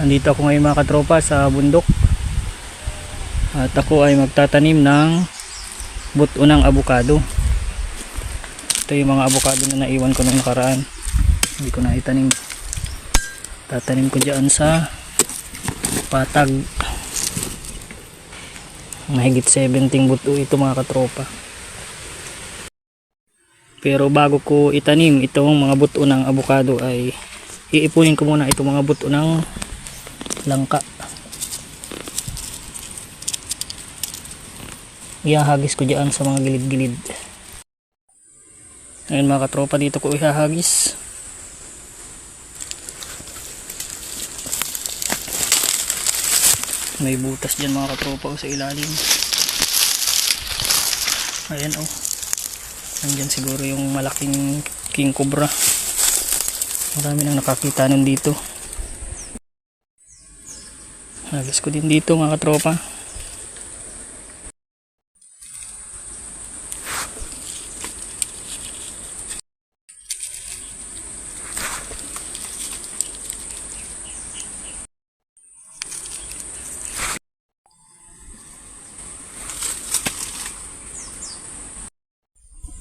Andito ako ngayon mga katropa sa bundok. At ako ay magtatanim ng buto ng abukado. Ito yung mga abukado na naiwan ko nung nakaraan. Hindi ko na itanim. Tatanim ko dyan sa patag. Mahigit 17 buto ito mga katropa. Pero bago ko itanim itong mga buto ng abukado ay iipunin ko muna itong mga buto ng langka. Ihahagis ko dyan sa mga gilid-gilid. Ngayon mga katropa dito ko ihahagis. May butas dyan mga katropa o sa ilalim. Ayan oh. Nandyan siguro yung malaking king cobra. Marami nang nakakita nun dito. Hagis ko din dito mga katropa.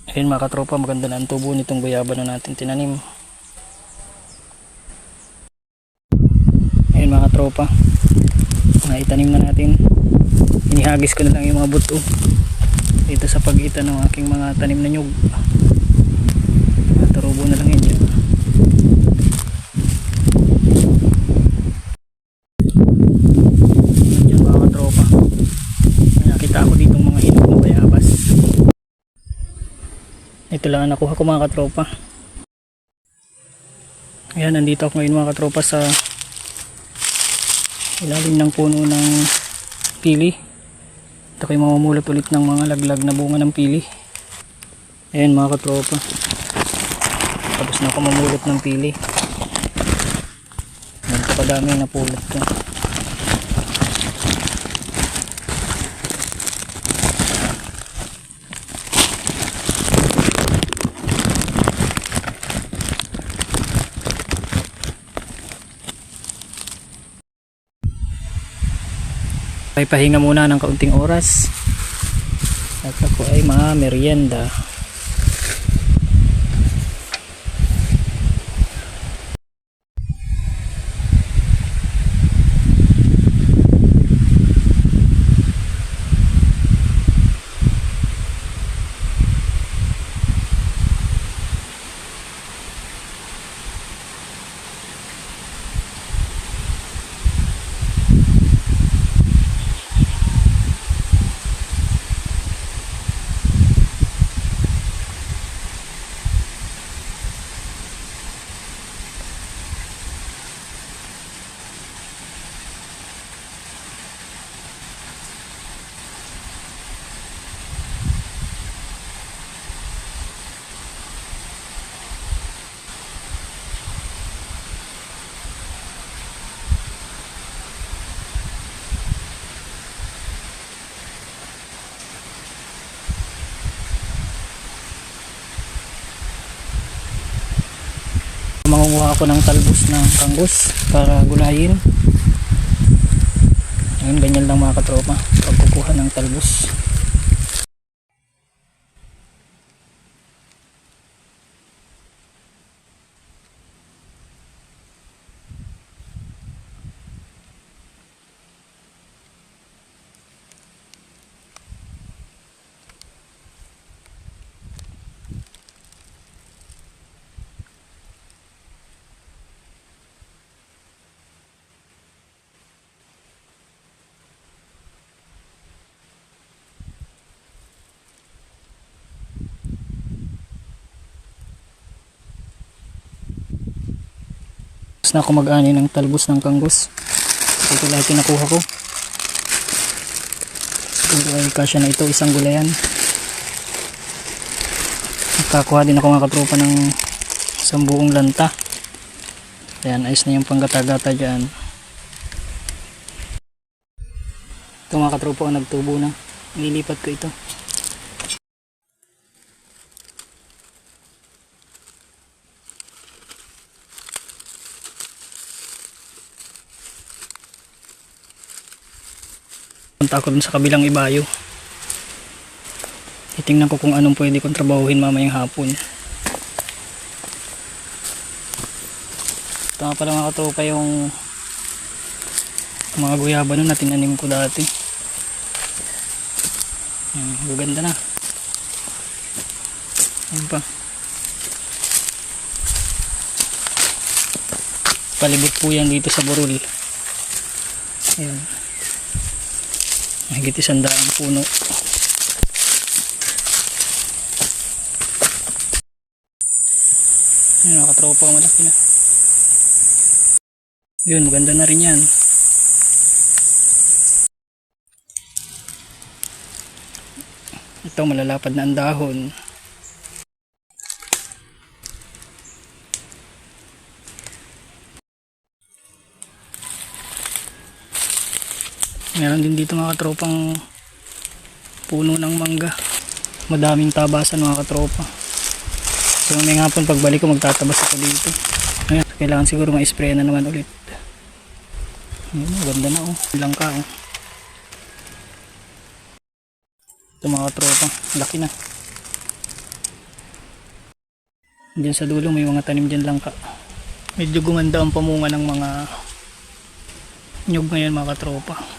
Ayun mga katropa, maganda na ang tubo nitong guyaba na natin tinanim. Ayun mga katropa, naitanim na natin. Inihagis ko na lang yung mga buto dito sa pagitan ng aking mga tanim na nyug. Naturubo na lang yun dyan. May nakita ako ditong mga hinog bayabas. Ito lang ang nakuha ko mga katropa. Ayan, nandito ako ngayon mga katropa sa ilalim ng puno ng pili. Ito kayo mamamulot ulit ng mga laglag na bunga ng pili. Ayan mga katropa. Tapos na ako mamulot ng pili. Ganito kadami na pulot ko. Ay pahinga muna ng kaunting oras. At ako ay ma-merienda. Mangunguha ako ng talbos ng kangus para gulayin. Ayun, ganyan lang mga katropa. Pagkukuha ng talbos. Tapos na ako mag-ani ng talbos ng kangus. Ito lahat yung nakuha ko. Siguro ay kasya na ito, isang gulayan. Nakakuha din ako mga katropa ng isang buong lanta. Ayan, ayos na yung panggata-gata dyan. Ito mga katropa nagtubo na. Nililipat ko ito. Punta ako dun sa kabilang ibayo. Titingnan ko kung anong pwede kong trabahuhin mamayang hapon. Ito nga pala mga katropa yung mga guyaba nun na tinanim ko dati. Gaganda na. Ayan pa. Palibot po yan dito sa burul. Ayan. Mahigit isang daang puno. Ayan, mga katropa, malaki na. Yun, maganda na rin yan. Ito, malalapad na ang dahon. Meron din dito mga katropang puno ng mangga. Madaming tabasan mga katropa. So may hapon pagbalik ko magtatabas ako dito. Ayan, kailangan siguro ma-spray na naman ulit. Ayan, ganda na oh. Langka oh. Ito mga tropa, laki na. Diyan sa dulo may mga tanim dyan langka. Medyo gumanda ang pamunga ng mga nyug ngayon mga katropa.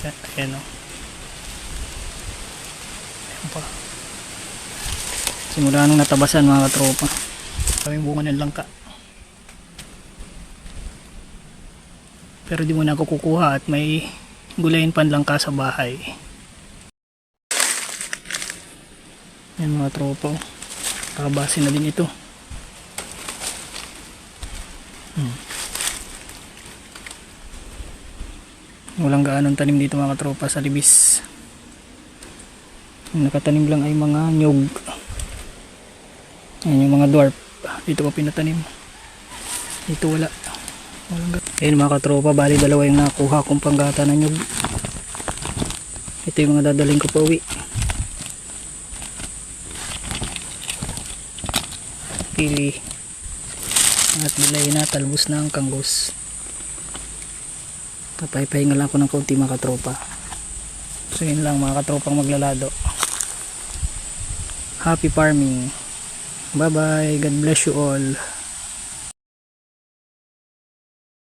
Ayan, o. Ayan pa. Simula nung natabasan mga katropa. Kaming bunga ng langka. Pero di mo na ako kukuha at may gulayin pan langka sa bahay. Yan mga tropa. oh. Kakabase na din ito. Walang gaanong tanim dito mga tropa sa libis. Yung nakatanim lang ay mga nyog. Yan yung mga dwarf. Dito ko pinatanim. Dito wala. Walang ga- Ayun mga katropa, bali dalawa yung nakuha kong panggata na nyog. Ito yung mga dadaling ko pa uwi. Pili. At bilay na, talbos na ang kanggos. Papaypahinga lang ako ng kaunti mga katropa. So yun lang mga katropang maglalado. Happy farming. Bye bye. God bless you all.